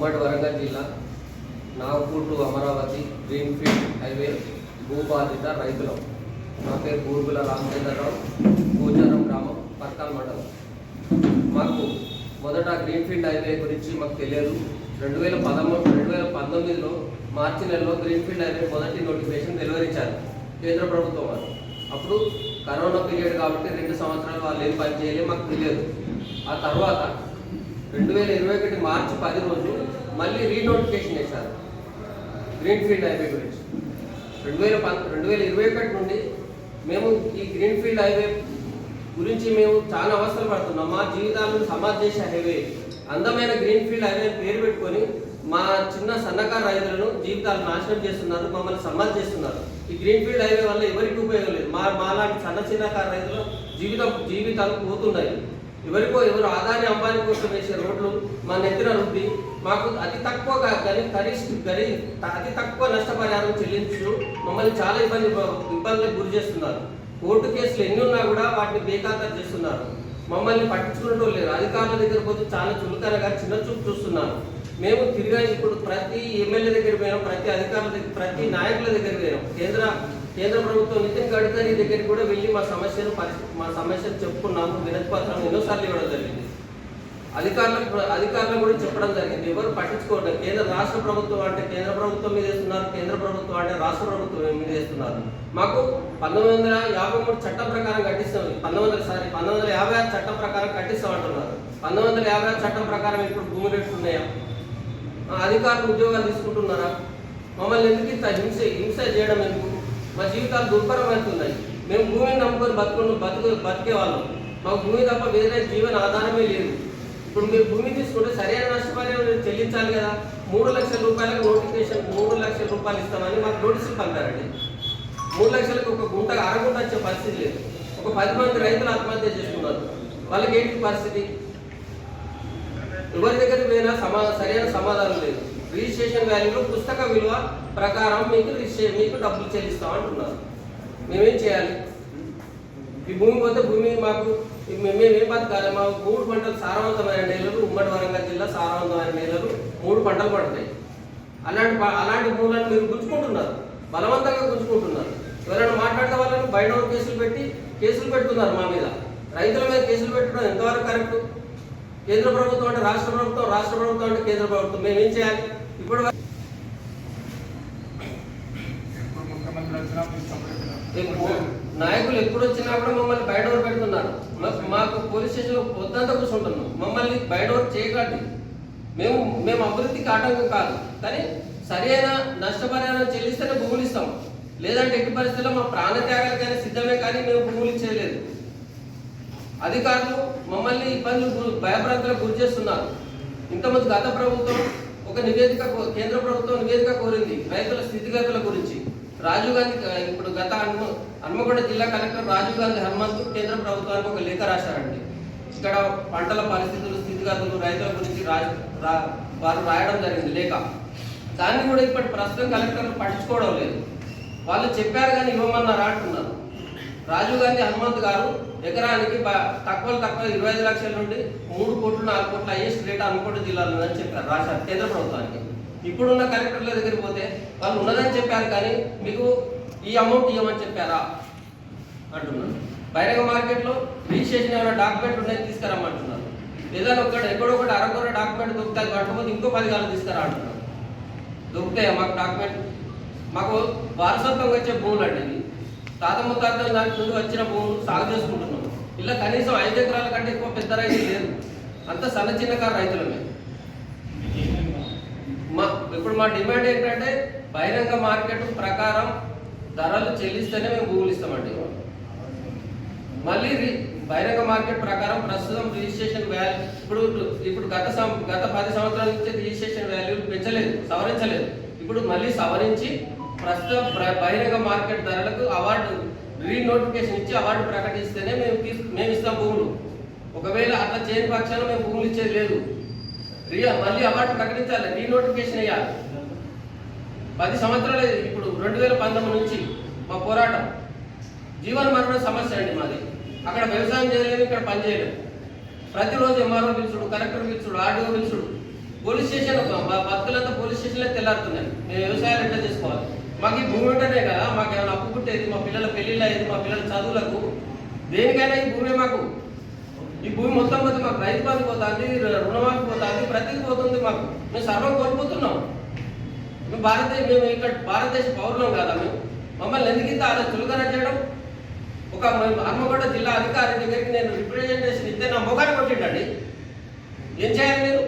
ఉమ్మడి వరంగల్ జిల్లా Nagpur to Amaravati greenfield highway భూబాధిత రైతులం. నా పేరు బూర్గుల రామచంద్రరావు భూచారం గ్రామం పర్కాల్ మండలం. మాకు మొదట గ్రీన్ఫీల్డ్ హైవే గురించి మాకు తెలియదు. రెండు వేల పదమూడు రెండు వేల పంతొమ్మిదిలో మార్చి నెలలో గ్రీన్ఫీల్డ్ హైవే మొదటి నోటిఫికేషన్ వెలువరించారు కేంద్ర ప్రభుత్వం వారు. అప్పుడు కరోనా పీరియడ్ కాబట్టి రెండు సంవత్సరాలు వాళ్ళు ఏం పని చేయలేదు మాకు తెలియదు. ఆ తర్వాత రెండు వేల ఇరవై ఒకటి మార్చి పది రోజు మళ్ళీ రీనోటిఫికేషన్ చేశారు. గ్రీన్ఫీల్డ్ హైవే గురించి. రెండు వేల పం రెండు వేల ఇరవై ఒకటి నుండి మేము ఈ గ్రీన్ఫీల్డ్ హైవే గురించి మేము చాలా అవసరం పడుతున్నాం. మా జీవితాలను సమాధ్ చేసే హైవే అందమైన గ్రీన్ఫీల్డ్ హైవే పేరు పెట్టుకొని మా చిన్న సన్నకారు రైతులను జీవితాలు నాశనం చేస్తున్నారు మమ్మల్ని సమాధి చేస్తున్నారు. ఈ గ్రీన్ఫీల్డ్ హైవే వల్ల ఎవరికి ఉపయోగం లేదు. మా మాలాంటి చిన్న చిన్నకారు రైతులు జీవితం జీవితాలు పోతున్నాయి. ఎవరికో ఎవరు ఆదాని అంబానీ కోసం వేసే రోడ్లు మా నెత్తిన రుద్ది మాకు అతి తక్కువ గరి గరిష్ట గరి అతి తక్కువ నష్టపరిహారం చెల్లించు మమ్మల్ని చాలా ఇబ్బంది ఇబ్బందులకు గురి చేస్తున్నారు. కోర్టు కేసులు ఎన్ని ఉన్నా కూడా వాటిని బేఖాతరు చేస్తున్నారు. మమ్మల్ని పట్టించుకుంటూ లేరు. అధికారుల దగ్గర పోతే చాలా చులకనగా చిన్న చూపు చూస్తున్నారు. మేము తిరిగా ఇప్పుడు ప్రతి ఎమ్మెల్యే దగ్గర పోయాం ప్రతి అధికారుల దగ్గర ప్రతి నాయకుల దగ్గర పోయాం కేంద్ర కేంద్ర ప్రభుత్వం నితిన్ గడ్కరీ దగ్గరికి కూడా వెళ్ళి మా సమస్యను మా సమస్యను చెప్పుకున్నాము వినతి పత్రం ఎన్నోసార్లు ఇవ్వడం జరిగింది. అధికారులకు అధికారులకు కూడా చెప్పడం జరిగింది. ఎవరు పట్టించుకోవడం కేంద్ర రాష్ట్ర ప్రభుత్వం అంటే కేంద్ర ప్రభుత్వం మీద వేస్తున్నారు కేంద్ర ప్రభుత్వం అంటే రాష్ట్ర ప్రభుత్వం మీద వేస్తున్నారు. మాకు పంతొమ్మిది వందల యాభై మూడు చట్టం ప్రకారం కట్టిస్తాం. పంతొమ్మిది వందల సారీ పంతొమ్మిది వందల యాభై ఆరు చట్టం ప్రకారం కట్టిస్తాం అంటున్నారు పంతొమ్మిది వందల యాభై ఆరు చట్టం ప్రకారం ఇప్పుడు భూమి రేట్లు ఉన్నాయా అధికారులు ఉద్యోగాలు తీసుకుంటున్నారా? మమ్మల్ని ఎందుకు ఇంత హింస హింస చేయడం ఎందుకు? మా జీవితాలు దుర్భరమవుతున్నాయి మేము భూమిని నమ్ముకొని బతుకుని బతుకు బతికే వాళ్ళం. మాకు భూమి తప్ప వేరే జీవన ఆధారమే లేదు. ఇప్పుడు మీరు భూమి తీసుకుంటే సరైన నష్టపరిహారం చెల్లించాలి కదా? మూడు లక్షల రూపాయలకు నోటిఫికేషన్ మూడు లక్షల రూపాయలు ఇస్తామని మాకు నోటీసులు పంపారండి. మూడు లక్షలకు ఒక గుంట అరగుంట వచ్చే పరిస్థితి లేదు. ఒక పది మంది రైతులు ఆత్మహత్య చేసుకున్నారు. వాళ్ళకి ఏంటి పరిస్థితి? ఎవరి దగ్గర పోయినా సమా సరైన సమాధానం లేదు. రిజిస్ట్రేషన్ వాల్యూలో పుస్తక విలువ ప్రకారం మీకు రిజిస్ట్రే మీకు డబ్బులు చెల్లిస్తాం అంటున్నారు మేమేం చేయాలి? ఈ భూమి పోతే భూమి మాకు మే- మేమేం బతకాలి? మాకు మూడు పంటలు సారవంతమైన నేలలు ఉమ్మడి వరంగల్ జిల్లా సారవంతమైన నేలలు మూడు పంటలు పడతాయి. అలాంటి అలాంటి భూములను మీరు గుంజుకుంటున్నారు బలవంతంగా గుంజుకుంటున్నారు ఎవరైనా మాట్లాడితే వాళ్ళని బయట కేసులు పెట్టి కేసులు పెడుతున్నారు మా మీద. రైతుల మీద కేసులు పెట్టడం ఎంతవరకు కరెక్ట్? కేంద్ర ప్రభుత్వం అంటే రాష్ట్ర ప్రభుత్వం రాష్ట్ర ప్రభుత్వం అంటే కేంద్ర ప్రభుత్వం. మేము ఏం చేయాలి ఇప్పుడు ముఖ్యమంత్రి వచ్చినా మీరు సపరేట్ ఎక్కువ నాయకులు ఎప్పుడు వచ్చినా కూడా మమ్మల్ని బయట ఊరు పెడుతున్నారు. మాకు పోలీస్ స్టేషన్లో పొద్దంతా కూర్చుంటున్నాం. మమ్మల్ని బయట ఊరు చేయకండి. మేము మేము అభివృద్ధికి ఆటంకం కాదు. కానీ సరైన నష్టపరిహారం చెల్లిస్తేనే భూములు ఇస్తాం. లేదంటే ఎట్టి పరిస్థితుల్లో మా ప్రాణ త్యాగాలకైనా సిద్ధమే కానీ మేము భూములు ఇచ్చేయలేదు. అధికారులు మమ్మల్ని ఇబ్బందులు గు- భయభ్రాంతులకు గురి చేస్తున్నారు. ఇంతకుముందు గత ప్రభుత్వం ఒక నివేదిక కేంద్ర ప్రభుత్వం నివేదిక కోరింది రైతుల స్థితిగతుల గురించి. రాజీవ్ గాంధీ ఇప్పుడు గత హన్మ హన్మకొండ జిల్లా కలెక్టర్ రాజీవ్ గాంధీ హనుమంత్ కేంద్ర ప్రభుత్వానికి ఒక లేఖ రాశారండి. ఇక్కడ పంటల పరిస్థితులు స్థితిగతులు రైతుల గురించి రా- వారు రాయడం జరిగింది లేఖ. దాన్ని కూడా ఇప్పటి ప్రస్తుతం కలెక్టర్లు పట్టించుకోవడం లేదు. వాళ్ళు చెప్పారు కానీ ఇవ్వమన్నారు అంటున్నారు. రాజీవ్ గాంధీ హనుమంత్ గారు ఎకరానికి తక్కువ తక్కువ ఇరవై ఐదు లక్షల నుండి మూడు కోట్లు నాలుగు కోట్ల హైయెస్ట్ రేట్ అనుకోండి జిల్లాలో ఉందని చెప్పారు రాశారు కేంద్ర ప్రభుత్వానికి. ఇప్పుడున్న కలెక్టర్ల దగ్గరికి పోతే వాళ్ళు ఉన్నదని చెప్పారు కానీ మీకు ఈ అమౌంట్ ఇవ్వమని చెప్పారా? అంటున్నారు. బహిరంగ మార్కెట్లో రిజిస్ట్రేషన్ ఏమైనా డాక్యుమెంట్ ఉన్నాయని తీసుకురమ్మంటున్నారు. ఏదైనా ఒకటి ఎక్కడో ఒకటి అరకొర డాక్యుమెంట్ దొరుకుతాయి కాకపోతే ఇంకో పది కాలం తీసుకురా అంటున్నారు. దొరుకుతాయా మాకు డాక్యుమెంట్ మాకు వారసత్వంగా వచ్చే భూములు అండి ఇవి. తాత ముత్తాతల దాని నుండి వచ్చిన భూములు సాగు చేసుకుంటున్నాం. ఇలా కనీసం ఐదు ఎకరాల కంటే ఎక్కువ పెద్ద రైతులు లేదు అంత సన్న చిన్నకారు రైతులమే. ఇప్పుడు మా డిమాండ్ ఏంటంటే బహిరంగ మార్కెట్ ప్రకారం ధరలు చెల్లిస్తేనే మేము భూములు ఇస్తామండి. మళ్ళీ బహిరంగ మార్కెట్ ప్రకారం ప్రస్తుతం రిజిస్ట్రేషన్ వాల్యూ ఇప్పుడు ఇప్పుడు గత సం- గత పది సంవత్సరాల నుంచి రిజిస్ట్రేషన్ వాల్యూ పెంచలేదు సవరించలేదు. ఇప్పుడు మళ్ళీ సవరించి ప్రస్తుతం ప్ర- బహిరంగ మార్కెట్ ధరలకు అవార్డు రీనోటిఫికేషన్ ఇచ్చి అవార్డు ప్రకటిస్తేనే మేము తీసు మేము ఇస్తాం భూములు ఒకవేళ అట్లా చేయని పక్షాన మేము భూములు ఇచ్చేది లేదు. రియా మళ్ళీ అవార్డు ప్రకటించాలి. రీనోటిఫికేషన్ వేయాలి. పది సంవత్సరాలు ఇప్పుడు రెండు వేల పంతొమ్మిది నుంచి మా పోరాటం. జీవన మరణ సమస్య అండి మాది. అక్కడ వ్యవసాయం చేయలేము ఇక్కడ పని చేయలేము ప్రతిరోజు ఎంఆర్ఓ పిలుచుడు కలెక్టర్ పిలుచుడు ఆర్డీఓ పిలుచుడు. పోలీస్ స్టేషన్ భక్తులంతా పోలీస్ స్టేషన్లో తెల్లారుతున్నాను మేము వ్యవసాయాలు ఎట్లా చేసుకోవాలి? మాకు ఈ భూమి ఉంటేనే కదా మాకు ఏమైనా అప్పు పుట్టేది? మా పిల్లల పెళ్ళిళ్ళు అయ్యేది? మా పిల్లల చదువులకు దేనికైనా ఈ భూమి మాకు. ఈ భూమి మొత్తం పోతే మాకు రైతు బంధు పోతుంది రుణమాఫీ పోతుంది ప్రతిదీ పోతుంది మాకు. మేము సర్వం కోల్పోతున్నాం. మేము భారతదేశ మేము ఇక్కడ భారతదేశ పౌరులం కదా మేము? మమ్మల్ని ఎందుకు ఇంత అలా చులకన చేయడం? ఒక హన్మకొండ జిల్లా అధికారి దగ్గరికి నేను రిప్రజెంటేషన్ ఇస్తే నా మొగాన్ని కొట్టిండండి. ఏం చేయాలి నేను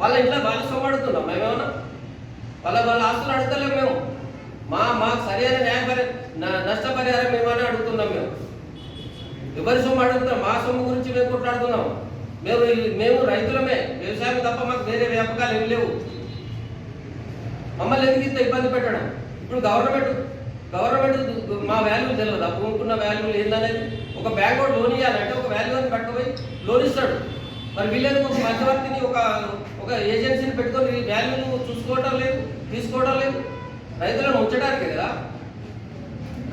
వాళ్ళ ఇంట్లో వాళ్ళు సోమడుతున్నాం మేమేమన్నా? వాళ్ళ వాళ్ళ ఆస్తులు అడుగుతలేము మేము. మా మాకు సరైన న్యాయపరి నష్టపరిహారం మేమని అడుగుతున్నాం మేము. ఎవరి సొమ్ము అడుగుతున్నాం? మా సొమ్ము గురించి మేము కొట్లాడుతున్నాం. మేము మేము రైతులమే. వ్యవసాయం తప్ప మాకు వేరే వ్యాపకాలు ఏమి లేవు. మమ్మల్ని ఎందుకు ఇంత ఇబ్బంది పెట్టడం? ఇప్పుడు గవర్నమెంట్ గవర్నమెంట్ మా వాల్యూ తెలియదు. ఆ భూమికున్న వాల్యూ ఏందనేది? ఒక బ్యాంక్ వాడు లోన్ ఇవ్వాలంటే ఒక వాల్యూ అని పట్టుకుపోయి లోన్ ఇస్తాడు. మరి వీళ్ళని ఒక మధ్యవర్తిని ఒక ఒక ఏజెన్సీని పెట్టుకొని వాల్యూను చూసుకోవడం లేదు తీసుకోవడం లేదు? రైతులను ఉంచడానికి కదా?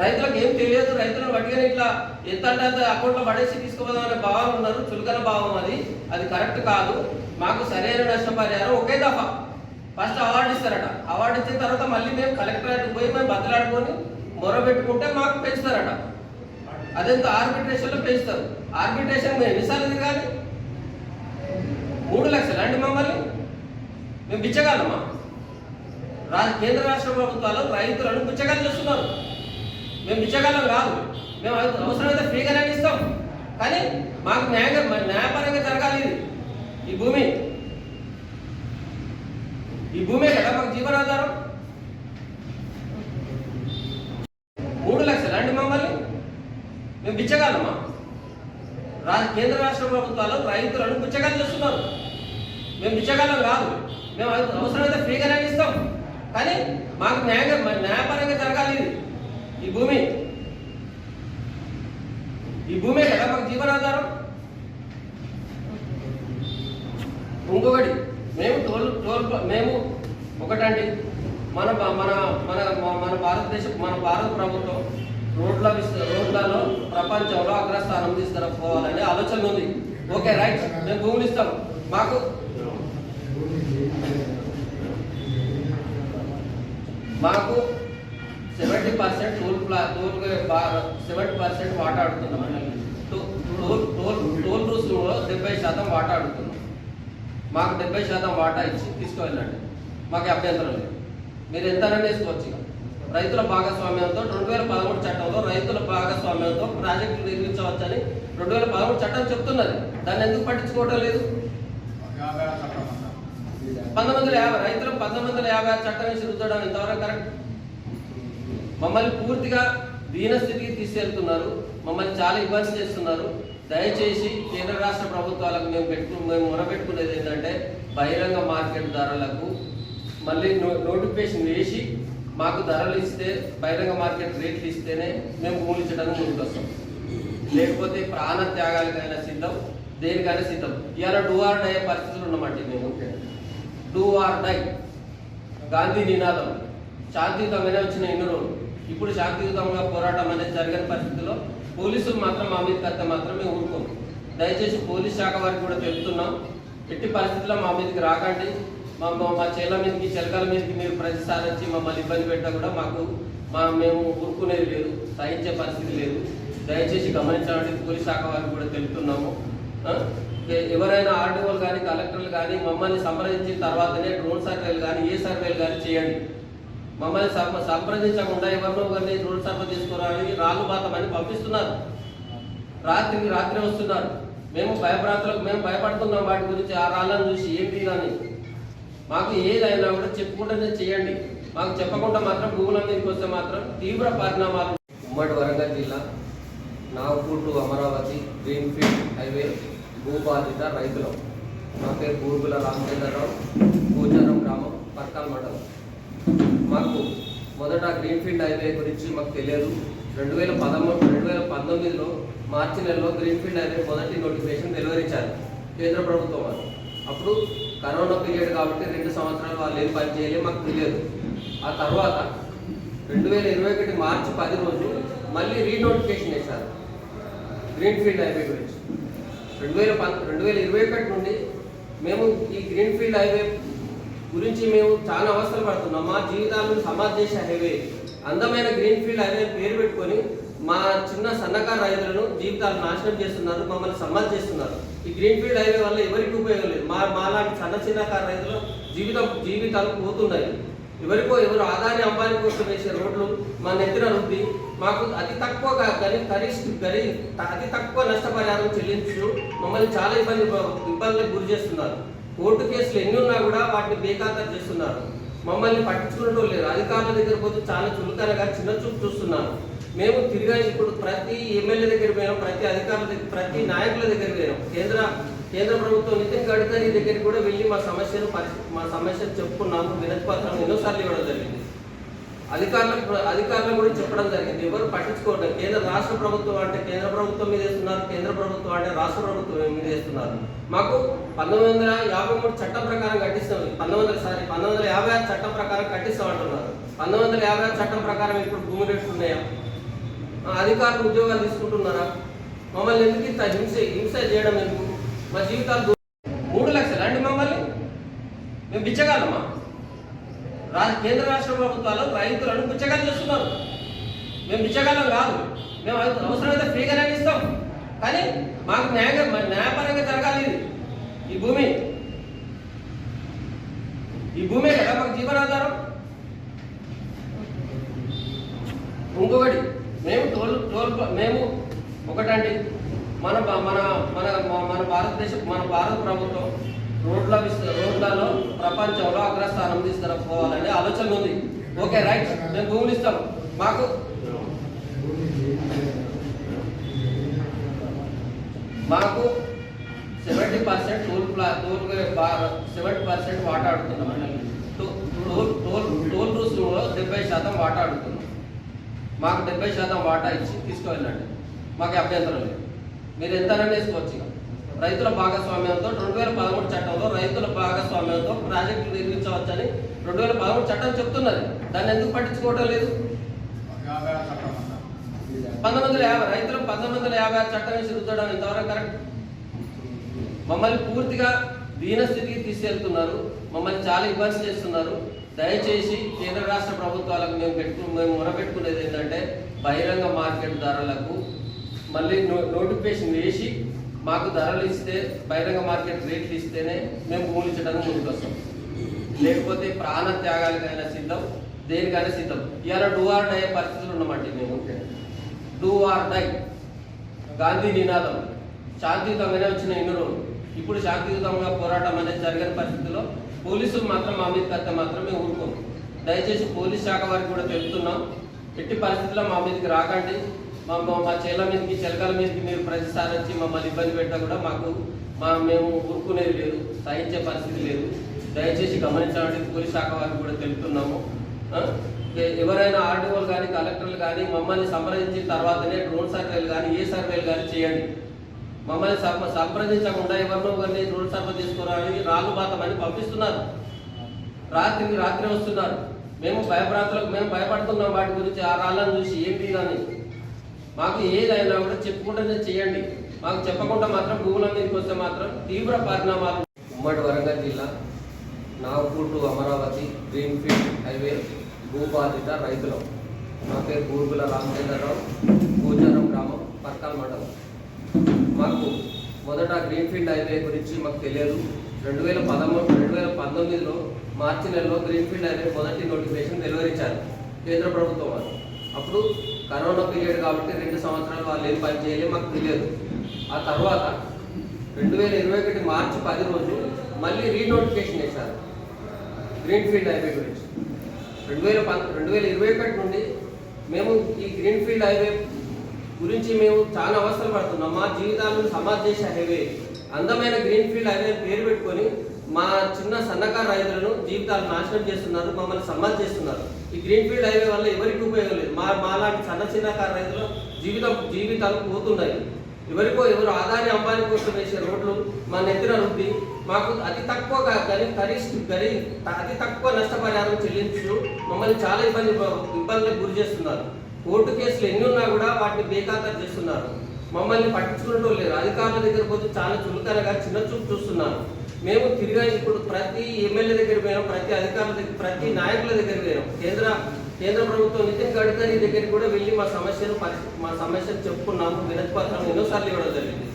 రైతులకు ఏం తెలియదు రైతులను వడ్డీగా ఇట్లా ఎంత అంటే అకౌంట్లో పడేసి తీసుకుపోదాం అనే భావం ఉన్నారు చులకన భావం అది. అది కరెక్ట్ కాదు. మాకు సరైన నష్టపరిహారం ఒకే దఫా. ఫస్ట్ అవార్డు ఇస్తారట. అవార్డు ఇచ్చిన తర్వాత మళ్ళీ మేము కలెక్టరేట్ పోయి మేము బద్దలాడుకొని మొరబెట్టుకుంటే మాకు పెంచుతారట. అదెంత ఆర్బిట్రేషన్లో పెంచుతారు. ఆర్బిట్రేషన్ మేము ఎన్నిసార్లు తిరగాలి? మూడు లక్షలు అండి మమ్మల్ని? మేము బిచ్చగలమా రా కేంద్ర రాష్ట్ర ప్రభుత్వాలు రైతులను బిచ్చగలు చేస్తున్నారు. మేము బిచ్చగాలం కాదు. మేము అవసరమైతే ఫ్రీగానే ఇస్తాం. కానీ మాకు న్యాయంగా న్యాయపరంగా జరగాలి ఇది. ఈ భూమి. ఈ భూమే కదా మాకు జీవనాధారం. మూడు లక్షలు అండి మమ్మల్ని. మేము బిచ్చగలమా రా కేంద్ర రాష్ట్ర ప్రభుత్వాలు రైతులను బిచ్చగాలు చేస్తున్నారు. మేము బిచ్చగాలం కాదు. మేము అవసరమైతే ఫ్రీగానే ఇస్తాం. కానీ మాకు న్యాయంగా న్యాయపరంగా జరగాలి ఇది. ఈ భూమి. ఈ భూమే కదా మాకు జీవనాధారం? ఇంకొకటి మేము టోల్ టోల్ మేము ఒకటండి. మన భా- మన మన మన భారతదేశం మన భారత ప్రభుత్వం రోడ్ల రోడ్లలో ప్రపంచంలో అగ్రస్థానం తీసుకురాపోవాలనే ఆలోచన ఉంది. Okay right. మేము భూములు ఇస్తాం మాకు సెవెంటీ పర్సెంట్ టోల్ ప్లా టోల్ సెవెంటీ పర్సెంట్ అడుగుతున్నాం టోల్ టోల్ టోల్ రుసుములో డెబ్బై శాతం వాటా అడుగుతున్నాం. మాకు డెబ్బై శాతం వాటా ఇచ్చి తీసుకువెళ్ళండి. మాకు అభ్యంతరం లేదు. మీరు ఎంతనని వేసుకోవచ్చు రైతుల భాగస్వామ్యంతో రెండు వేల పదమూడు చట్టంలో రైతుల భాగస్వామ్యంతో ప్రాజెక్టులు నిర్మించవచ్చని రెండు వేల పదమూడు చట్టం చెప్తున్నది. దాన్ని ఎందుకు పట్టించుకోవడం లేదు? యాభై చట్టం పంతొమ్మిది వందల యాభై రైతులు పంతొమ్మిది వందల యాభై ఆరు చట్టం వేసి రుద్దడం కరెక్ట్? మమ్మల్ని పూర్తిగా దీనస్థితికి తీసుకెళ్తున్నారు. మమ్మల్ని చాలా ఇబ్బంది చేస్తున్నారు. దయచేసి కేంద్ర రాష్ట్ర ప్రభుత్వాలకు మేము పెట్టు మేము మొరపెట్టుకునేది ఏంటంటే బహిరంగ మార్కెట్ ధరలకు మళ్ళీ నో నోటిఫికేషన్ వేసి మాకు ధరలు ఇస్తే బహిరంగ మార్కెట్ రేట్లు ఇస్తేనే మేము మూలించడానికి ముందుకొస్తాం. లేకపోతే ప్రాణ త్యాగాలకైనా సిద్ధం దేనికైనా సిద్ధం. ఇవాళ డూ ఆర్ డై పరిస్థితులు ఉన్నామండి మేము. Do or die. గాంధీ నినాదం. శాంతియుతమైన వచ్చిన ఎన్నో రోజులు? ఇప్పుడు శాంతియుతంగా పోరాటం అనేది జరిగిన పరిస్థితిలో పోలీసులు మాత్రం మా మీద పెద్ద మాత్రమే మేము ఊరుకోం దయచేసి పోలీస్ శాఖ వారికి కూడా చెప్తున్నాం. ఎట్టి పరిస్థితుల్లో మా మీదకి రాకండి. మా మా- చేల మీదకి చిలకల మీదకి మీరు ప్రతిసారి వచ్చి మమ్మల్ని ఇబ్బంది పెట్టా కూడా మాకు మా మేము ఊరుకునేది లేదు. సహించే పరిస్థితి లేదు. దయచేసి గమనించాలని పోలీస్ శాఖ వారికి కూడా తెలుపుతున్నాము. ఎవరైనా ఆర్డీఓలు కానీ కలెక్టర్లు కానీ మమ్మల్ని సంప్రదించిన తర్వాతనే డ్రోన్ సర్వేలు కానీ ఏ సర్వేలు కానీ చేయండి. మమ్మల్ని సంప్రదించకుండా ఎవరినో ఒకరిని డ్రోన్ సభ తీసుకురావడానికి రాళ్ళు బాతమని పంపిస్తున్నారు. రాత్రికి రాత్రి వస్తున్నారు. మేము భయభ్రాంతులకు మేము భయపడుతున్నాం వాటి గురించి. ఆ రాళ్ళను చూసి ఏంటి అని మాకు ఏదైనా కూడా చెప్పుకుంటేనే చేయండి. మాకు చెప్పకుండా మాత్రం భూముల మీదకి వస్తే మాత్రం తీవ్ర పరిణామాలు. ఉమ్మడి వరంగల్ జిల్లా Nagpur to Amaravati greenfield highway భూబాధిత రైతులం. నా పేరు బూరుగుల రామచంద్రరావు పూజారం గ్రామం పర్కాల్ మండలం. మాకు మొదట గ్రీన్ ఫీల్డ్ హైవే గురించి మాకు తెలియదు. రెండు వేల పదమూడు రెండు వేల పంతొమ్మిదిలో మార్చి నెలలో గ్రీన్ ఫీల్డ్ హైవే మొదటి నోటిఫికేషన్ వెలువరించారు కేంద్ర ప్రభుత్వం వారు అప్పుడు కరోనా పీరియడ్ కాబట్టి రెండు సంవత్సరాలు వాళ్ళు ఏం పని చేయలేదు మాకు తెలియదు. ఆ తర్వాత రెండు వేల ఇరవై ఒకటి మార్చి పది రోజు మళ్ళీ రీనోటిఫికేషన్ చేశారు గ్రీన్ ఫీల్డ్ హైవే గురించి. రెండు వేల పం రెండు వేల ఇరవై ఒకటి నుండి మేము ఈ గ్రీన్ ఫీల్డ్ హైవే గురించి మేము చాలా అవసరం పడుతున్నాం. మా జీవితాలను సమాధ్ చేసే హైవే అందమైన గ్రీన్ ఫీల్డ్ హైవే పేరు పెట్టుకొని మా చిన్న సన్నకారు రైతులను జీవితాలు నాశనం చేస్తున్నారు మమ్మల్ని సమాధి చేస్తున్నారు. ఈ గ్రీన్ ఫీల్డ్ హైవే వల్ల ఎవరికి ఉపయోగం లేదు. మా మాలాంటి చిన్న చిన్నకారు రైతులు జీవితం జీవితాలు పోతున్నాయి. ఎవరికో ఎవరు ఆదాయం అంబానీ కోసం వేసే రోడ్లు మా నెత్తిన రుద్ది మాకు అతి తక్కువ గరి గరిష్ట గరి అతి తక్కువ నష్టపరిహారం చెల్లించు మమ్మల్ని చాలా ఇబ్బంది ఇబ్బందులకు గురి చేస్తున్నారు. కోర్టు కేసులు ఎన్ని ఉన్నా కూడా వాటిని బేఖాతా చేస్తున్నారు. మమ్మల్ని పట్టించుకున్నట్టు లేరు. అధికారుల దగ్గర పోతే చాలా చులకనగా చిన్న చూపు చూస్తున్నారు. మేము తిరిగా ఇప్పుడు ప్రతి ఎమ్మెల్యే దగ్గర పోయినాం ప్రతి అధికారుల దగ్గర ప్రతి నాయకుల దగ్గర పోయినాం. కేంద్ర కేంద్ర ప్రభుత్వం నితిన్ గడ్కరీ దగ్గరికి కూడా వెళ్ళి మా సమస్యను మా సమస్యను చెప్పుకున్నాము. వినతి పత్రం ఎన్నోసార్లు ఇవ్వడం జరిగింది. అధికారులకు అధికారులు కూడా చెప్పడం జరిగింది. ఎవరు పట్టించుకోవడం కేంద్ర రాష్ట్ర ప్రభుత్వం అంటే కేంద్ర ప్రభుత్వం మీద వేస్తున్నారు కేంద్ర ప్రభుత్వం అంటే రాష్ట్ర ప్రభుత్వం మీద వేస్తున్నారు. మాకు పంతొమ్మిది వందల యాభై మూడు చట్టం ప్రకారం కట్టిస్తాం. పంతొమ్మిది వందల సారీ పంతొమ్మిది వందల యాభై ఆరు చట్టం ప్రకారం కట్టిస్తాం అంటున్నారు పంతొమ్మిది వందల యాభై ఆరు చట్టం ప్రకారం ఇప్పుడు భూమి రేట్లు ఉన్నాయా? అధికారులు ఉద్యోగాలు తీసుకుంటున్నారా? మమ్మల్ని ఎందుకు ఇంత హింస హింస చేయడం ఎందుకు? మా జీవితాలు మూడు లక్షలు అండి మమ్మల్ని? మేము బిచ్చగలమా కేంద్ర రాష్ట్ర ప్రభుత్వాలు రైతులను బిచ్చగాలు చేస్తున్నారు. మేము బిచ్చగాలం కాదు. మేము అవసరమైతే ఫ్రీగానే ఇస్తాం. కానీ మాకు న్యాయంగా న్యాయపరంగా జరగాలి ఇది. ఈ భూమి. ఈ భూమే కదా మాకు జీవనాధారం. ఇంకొకటి మేము టోల్ టోల్ మేము ఒకటండి. మన భా- మన మన మన భారతదేశం మన భారత ప్రభుత్వం రోడ్ల విస్త- రోడ్లలో ప్రపంచంలో అగ్రస్థానం తీసుకురాపోవాలనే ఆలోచన ఉంది. Okay right. మేము భూములు ఇస్తాం మాకు మాకు సెవెంటీ పర్సెంట్ టోల్ ప్లా టోల్ సెవెంటీ పర్సెంట్ వాటాడుతున్నాం టో- టోల్ టోల్ టోల్ రూల్స్లో డెబ్బై శాతం వాటాడుతున్నాం మాకు డెబ్బై శాతం వాటా ఇచ్చి తీసుకువెళ్ళండి. మాకు అభ్యంతరం లేదు. మీరు రన్ వేసుకోవచ్చు ఇక. రైతుల భాగస్వామ్యంతో రెండు వేల పదమూడు చట్టంలో రైతుల భాగస్వామ్యంతో ప్రాజెక్టులు నిర్మించవచ్చని రెండు వేల పదమూడు చట్టం చెప్తున్నది. దాన్ని ఎందుకు పట్టించుకోవటం లేదు? పంతొమ్మిది వందల యాభై రైతులు పంతొమ్మిది వందల యాభై ఆరు చట్టాన్ని వేసి రుద్దడం ఎంతవరకు కరెక్ట్? మమ్మల్ని పూర్తిగా దీనస్థితికి తీసుకెళ్తున్నారు. మమ్మల్ని చాలా ఇబ్బంది చేస్తున్నారు. దయచేసి కేంద్ర రాష్ట్ర ప్రభుత్వాలకు మేము పెట్టుకు మేము మొరపెట్టుకునేది ఏంటంటే బహిరంగ మార్కెట్ ధరలకు మళ్ళీ నో నోటిఫికేషన్ వేసి మాకు ధరలు ఇస్తే బహిరంగ మార్కెట్ రేట్లు ఇస్తేనే మేము భూములు ఇచ్చడానికి ముందుకు వస్తాం. లేకపోతే ప్రాణ త్యాగాలకైనా సిద్ధం దేనికైనా సిద్ధం. ఇవాళ డూ ఆర్ డై పరిస్థితులు ఉన్నామండి మేము డూ ఆర్ డై. గాంధీ నినాదం. శాంతియుతంగానే వచ్చిన ఇన్ని రోజులు. ఇప్పుడు శాంతియుతంగా పోరాటం అనేది జరిగిన పరిస్థితుల్లో పోలీసులు మాత్రం మా మీద కత్తే మాత్రం మేము దయచేసి పోలీస్ శాఖ వారికి కూడా తెలుపుతున్నాం. ఎట్టి పరిస్థితుల్లో మా మీదకి రాకండి. మా మా- చేల మీదకి చిలకల మీదకి మీరు ప్రతిసారి వచ్చి మమ్మల్ని ఇబ్బంది పెట్టినా కూడా మాకు మా మేము ఊరుకునేది లేదు సహించే పరిస్థితి లేదు. దయచేసి గమనించాలని పోలీస్ శాఖ వారికి కూడా తెలుపుతున్నాము. ఎవరైనా ఆర్డీఓలు కానీ కలెక్టర్లు కానీ మమ్మల్ని సంప్రదించిన తర్వాతనే డ్రోన్ సర్వేలు కానీ ఏ సర్వేలు కానీ చేయండి. మమ్మల్ని సంప- సంప్రదించకుండా ఎవరినో ఒకరిని డ్రోన్ సర్వే చేసుకోవాలని రాళ్ళు బాతమని పంపిస్తున్నారు. రాత్రికి రాత్రి వస్తున్నారు. మేము భయప్రాంతాలకు మేము భయపడుతున్నాం వాటి గురించి ఆ రాళ్ళను చూసి ఏంటి అని మాకు ఏదైనా కూడా చెప్పుకుంటేనే చేయండి. మాకు చెప్పకుండా మాత్రం భూముల మీదకి వస్తే మాత్రం తీవ్ర పరిణామాలు. ఉమ్మడి వరంగల్ జిల్లా Nagpur to Amaravati greenfield highway భూబాధిత రైతులం. నా పేరు గూర్గుల రామచంద్రరావు పూజారం గ్రామం పర్కాల్ మండలం. మాకు మొదట గ్రీన్ఫీల్డ్ హైవే గురించి మాకు తెలియదు. రెండు వేల పదమూడు రెండు వేల పంతొమ్మిదిలో మార్చి నెలలో గ్రీన్ఫీల్డ్ హైవే మొదటి నోటిఫికేషన్ వెలువరించారు కేంద్ర ప్రభుత్వం వారు. అప్పుడు కరోనా పీరియడ్ కాబట్టి రెండు సంవత్సరాలు వాళ్ళు ఏం పని చేయలేదు మాకు తెలియదు. ఆ తర్వాత రెండు వేల ఇరవై ఒకటి మార్చి పది రోజు మళ్ళీ రీనోటిఫికేషన్ చేశారు. గ్రీన్ఫీల్డ్ హైవే గురించి. రెండు వేల పం రెండు వేల ఇరవై ఒకటి నుండి మేము ఈ గ్రీన్ ఫీల్డ్ హైవే గురించి మేము చాలా అవసరం పడుతున్నాం. మా జీవితాలను సమాధ్ చేసే హైవే అందమైన గ్రీన్ ఫీల్డ్ హైవే పేరు పెట్టుకొని మా చిన్న సన్నకారు రైతులను జీవితాలు నాశనం చేస్తున్నారు మమ్మల్ని సమాజ్ చేస్తున్నారు. ఈ గ్రీన్ఫీల్డ్ హైవే వల్ల ఎవరికి ఉపయోగం లేదు. మా మాలాంటి చిన్న చిన్నకారు రైతులు జీవితం జీవితాలు పోతున్నాయి ఎవరికో ఎవరు ఆదాని అంబాని కోసం వేసే రోడ్లు మా నెత్తిన రుద్ది మాకు అతి తక్కువ గరి గరిష్ట గరి అతి తక్కువ నష్టపరిహారం చెల్లించు మమ్మల్ని చాలా ఇబ్బంది ఇబ్బందులకు గురి చేస్తున్నారు. కోర్టు కేసులు ఎన్ని ఉన్నా కూడా వాటిని బేఖాతరు చేస్తున్నారు. మమ్మల్ని పట్టించుకున్నట్టు లేరు. అధికారుల దగ్గర పోతే చాలా చులకనగా చిన్న చూపు చూస్తున్నారు. మేము తిరిగా ఇప్పుడు ప్రతి ఎమ్మెల్యే దగ్గర పోయినాం ప్రతి అధికారుల దగ్గర ప్రతి నాయకుల దగ్గర పోయినాం. కేంద్ర కేంద్ర ప్రభుత్వం నితిన్ గడ్కరీ దగ్గరికి కూడా వెళ్ళి మా సమస్యను మా సమస్యను చెప్పుకున్నాము వినతి పత్రం ఎన్నోసార్లు ఇవ్వడం జరిగింది.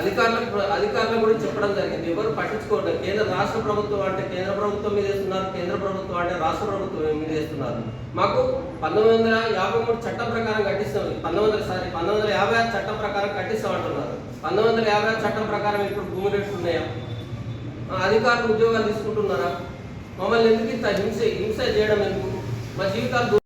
అధికారులకు అధికారులకు కూడా చెప్పడం జరిగింది. ఎవరు పట్టించుకోవడం కేంద్ర రాష్ట్ర ప్రభుత్వం అంటే కేంద్ర ప్రభుత్వం మీద వేస్తున్నారు కేంద్ర ప్రభుత్వం అంటే రాష్ట్ర ప్రభుత్వం మీద వేస్తున్నారు. మాకు పంతొమ్మిది వందల యాభై మూడు చట్టం ప్రకారం కట్టిస్తాం. పంతొమ్మిది వందల సారీ పంతొమ్మిది వందల యాభై ఆరు చట్టం ప్రకారం కట్టిస్తామంటున్నారు. పంతొమ్మిది వందల యాభై ఆరు చట్టం ప్రకారం ఇప్పుడు భూమి రేట్లు ఉన్నాయా అధికారులు ఉద్యోగాలు తీసుకుంటున్నారా? మమ్మల్ని ఎందుకు ఇంత హింస హింస చేయడం ఎందుకు? మా జీవితాలు